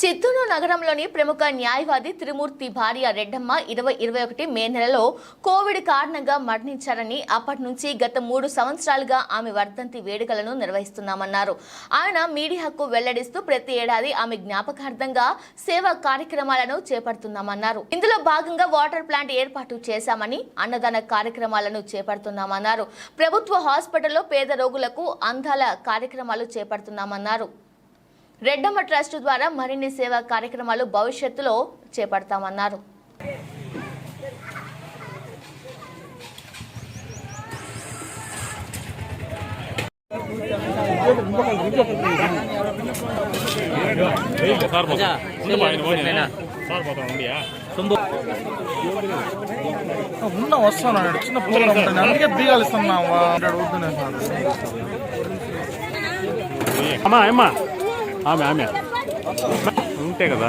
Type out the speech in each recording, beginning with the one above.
చిత్తూరు నగరంలోని ప్రముఖ న్యాయవాది త్రిమూర్తి భార్య రెడ్డమ్మ ఇరవై ఇరవై ఒకటి మే నెలలో కోవిడ్ కారణంగా మరణించారని అప్పటి నుంచి గత మూడు సంవత్సరాలుగా ఆమె వర్ధంతి వేడుకలను నిర్వహిస్తున్నామన్నారు. ఆయన మీడియాకు వెల్లడిస్తూ ప్రతి ఏడాది ఆమె జ్ఞాపకార్థంగా సేవా కార్యక్రమాలను చేపడుతున్నామన్నారు. ఇందులో భాగంగా వాటర్ ప్లాంట్ ఏర్పాటు చేశామని అన్నదాన కార్యక్రమాలను చేపడుతున్నామన్నారు. ప్రభుత్వ హాస్పిటల్లో పేద రోగులకు అందాల కార్యక్రమాలు చేపడుతున్నామన్నారు. రెడ్డమ్మ ట్రస్ట్ ద్వారా మరిన్ని సేవా కార్యక్రమాలు భవిష్యత్తులో చేపడతామన్నారు. ఉన్న వస్తున్నాడు చిన్న ప్రోగ్రామ్ ఉంటుంది. అందుకే బీగాలు ఇస్తున్నాం. అంటాడు వద్దునే అమ్మా అమ్మా. ఆమె ఆమె ఉంటే కదా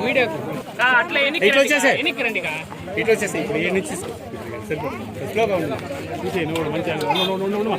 వీడియో అట్లా ఇట్లా కా. ఇట్లా వచ్చేసి ఇప్పుడు ఏ నుంచి సరిపోతుంది స్లోగా ఉంది చూసి నువ్వు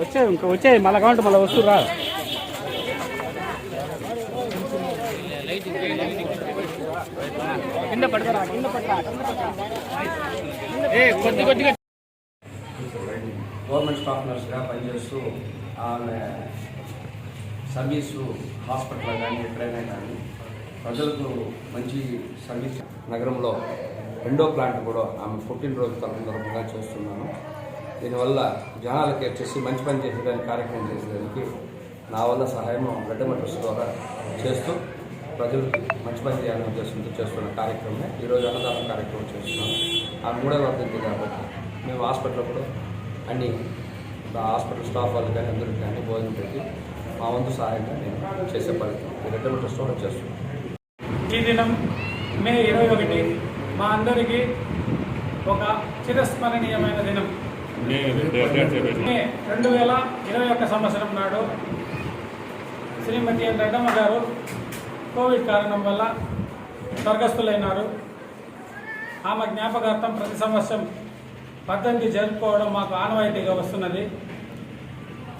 వచ్చాయి ఇంకా వచ్చాయి మళ్ళీ కావాలంటే మళ్ళీ వస్తురా కింద పడతారా కింద పడతా కొద్ది కొద్దిగా గవర్నమెంట్ స్టాఫ్ నర్స్గా పనిచేస్తూ ఆమె సర్వీసు హాస్పిటల్ కానీ ఎక్కడైనా కానీ ప్రజలకు మంచి సర్వీస్ నగరంలో రెండో ప్లాంట్ కూడా ఆమె పుట్టినరోజు సందర్భంగా చేస్తున్నాను. దీనివల్ల జనాలకి వచ్చేసి మంచి పని చేసేదానికి కార్యక్రమం చేసేదానికి నా వల్ల సహాయం రెడ్డమ ట్రస్ట్ ద్వారా చేస్తూ ప్రజలకు మంచి పని చేయాలని ఉద్దేశంతో చేస్తున్న కార్యక్రమమే. ఈరోజు అన్నదానం కార్యక్రమం చేస్తున్నాను ఆ మూడో వర్ధంతి కాబట్టి మేము హాస్పిటల్ కూడా అన్ని హాస్పిటల్ స్టాఫ్ వాళ్ళు కానీ అందరికీ కానీ భోజనం పెట్టి మా వంతు సహాయంగా నేను చేసే పని ఈ రెడ్డమ ట్రస్ట్ కూడా చేస్తున్నాను ఈ దినం మే ఇరవై ఒకటి మా అందరికీ ఒక చిరస్మరణీయమైన దినం. రెండు వేల ఇరవై ఒక్క సంవత్సరం నాడు శ్రీమతి ఎన్ రెడ్డమ్మ గారు కోవిడ్ కారణం వల్ల స్వర్గస్థులైనారు. ఆమె జ్ఞాపకార్థం ప్రతి సంవత్సరం పద్ధతి జరుపుకోవడం మాకు ఆనవాయితీగా వస్తున్నది.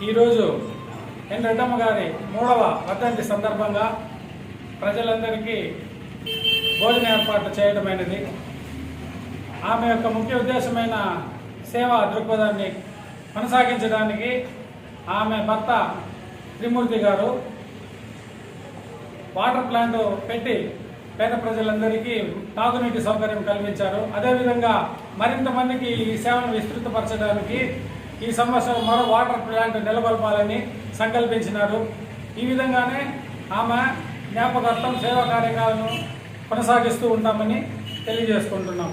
ఈరోజు ఎన్ రెడ్డమ్మ గారి మూడవ పద్దెనిమిది సందర్భంగా ప్రజలందరికీ భోజన ఏర్పాట్లు చేయడమైనది ఆమె యొక్క ముఖ్య ఉద్దేశమైన సేవా దృక్పథాన్ని కొనసాగించడానికి ఆమె భర్త త్రిమూర్తి గారు వాటర్ ప్లాంట్ పెట్టి పేద ప్రజలందరికీ తాగునీటి సౌకర్యం కల్పించారు అదేవిధంగా మరింత మందికి ఈ సేవను విస్తృతపరచడానికి ఈ సంవత్సరం మరో వాటర్ ప్లాంట్ నెలకొల్పాలని సంకల్పించినారు. ఈ విధంగానే ఆమె జ్ఞాపకార్థం సేవా కార్యక్రమాలను కొనసాగిస్తూ ఉంటామని తెలియజేసుకుంటున్నాం.